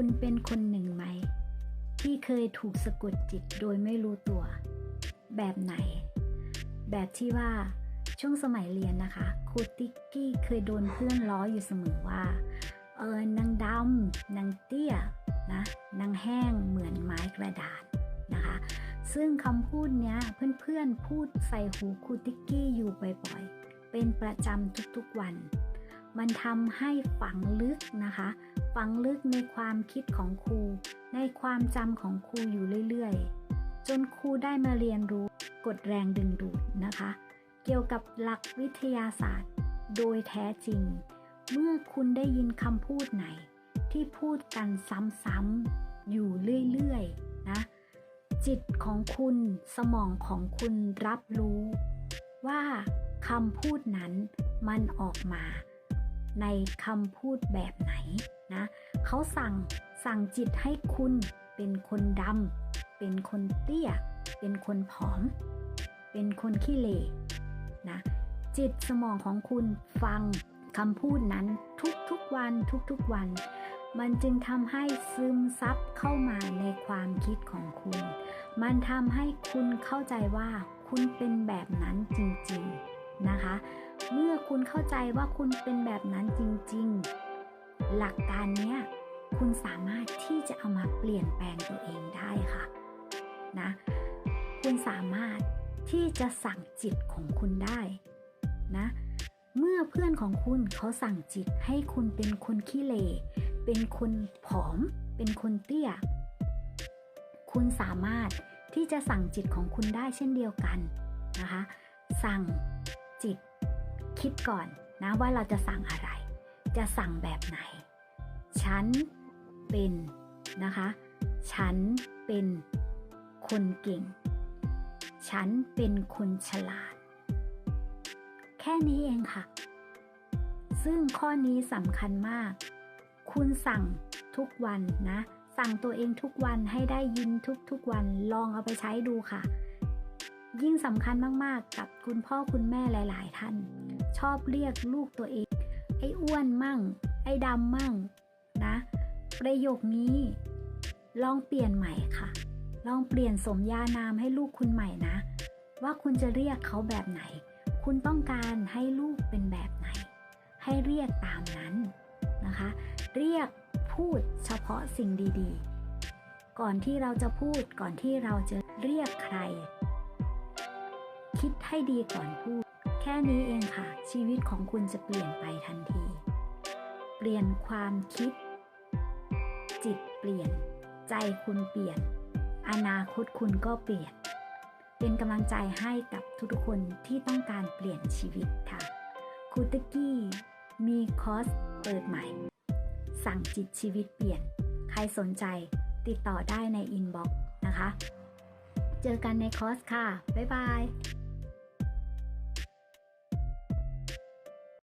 คุณเป็นคนหนึ่งไหม ที่เคยถูกสะกดจิตโดยไม่รู้ตัว แบบไหน แบบที่ว่าช่วงสมัยเรียนนะคะครูติ๊กกี้เคยโดนเพื่อนล้ออยู่เสมอว่า เออนางดำนางเตี้ยนะนางแห้งเหมือนไม้กระดาษนะคะ ซึ่งคำพูดเนี้ยเพื่อนๆพูดใส่หูครูติ๊กกี้อยู่บ่อยๆเป็นประจำทุกๆวัน มันทำให้ฝังลึกนะคะ ฝังลึกในความคิดของครู ในความจำของครูอยู่เรื่อยๆ จนครูได้มาเรียนรู้กฎแรงดึงดูดนะคะ เกี่ยวกับหลักวิทยาศาสตร์ โดยแท้จริง เมื่อคุณได้ยินคำพูดไหน ที่พูดกันซ้ำๆอยู่เรื่อยๆนะจิตของคุณสมองของคุณรับรู้ ว่าคำพูดนั้นมันออกมา ในคำพูดแบบไหนนะเขาสั่งสั่งจิตให้คุณเป็นคนดำเป็นคนเตี้ย เป็นคนผอม เป็นคนขี้เหร่นะจิตสมองของคุณฟังคำพูดนั้นทุกๆวันทุกๆวัน มันจึงทำให้ซึมซับเข้ามาในความคิดของคุณ มันทำให้คุณเข้าใจว่าคุณเป็นแบบนั้นจริงๆ นะคะ เมื่อคุณเข้าใจว่าคุณเป็นแบบนั้นจริงๆ หลักการเนี้ยคุณสามารถที่จะเอามาเปลี่ยนแปลงตัวเองได้ค่ะนะคุณสามารถที่จะสั่งจิตของคุณได้นะเมื่อเพื่อนของคุณเขาสั่งจิตให้คุณเป็นคนขี้เหร่เป็นคนผอม เป็นคนเตี้ย คุณสามารถที่จะสั่งจิตของคุณได้เช่นเดียวกันนะคะ สั่ง คิดก่อนนะว่าเราจะสั่งอะไร จะสั่งแบบไหน ฉันเป็นนะคะ ฉันเป็นคนเก่ง ฉันเป็นคนฉลาด แค่นี้เองค่ะ ซึ่งข้อนี้สำคัญมาก คุณสั่งทุกวันนะ สั่งตัวเองทุกวันให้ได้ยินทุกๆวัน ลองเอาไปใช้ดูค่ะ ยิ่งสำคัญมากๆ กับคุณพ่อคุณแม่หลาย ๆ ท่าน ชอบเรียกลูกตัวเอง ไอ้อ้วนมั่ง ไอ้ดำมั่งนะ ประโยคนี้ ลองเปลี่ยนใหม่ค่ะ ลองเปลี่ยนสมญานามให้ลูกคุณใหม่นะ ว่าคุณจะเรียกเขาแบบไหน คุณต้องการให้ลูกเป็นแบบไหน ให้เรียกตามนั้นนะคะ เรียกพูดเฉพาะสิ่งดีๆ ก่อนที่เราจะพูดก่อนที่เราจะเรียกใคร คิดให้ดีก่อนพูด แค่นี้เองค่ะ ชีวิตของคุณจะเปลี่ยนไปทันที เปลี่ยนความคิด จิตเปลี่ยน ใจคุณเปลี่ยน อนาคตคุณก็เปลี่ยน เป็นกำลังใจให้กับทุกๆคนที่ต้องการเปลี่ยนชีวิตค่ะคูตกี้มีคอร์สเปิดใหม่ สั่งจิตชีวิตเปลี่ยน ใครสนใจติดต่อได้ในอินบ็อกซ์นะคะ เจอกันในคอร์สค่ะ บ๊ายบาย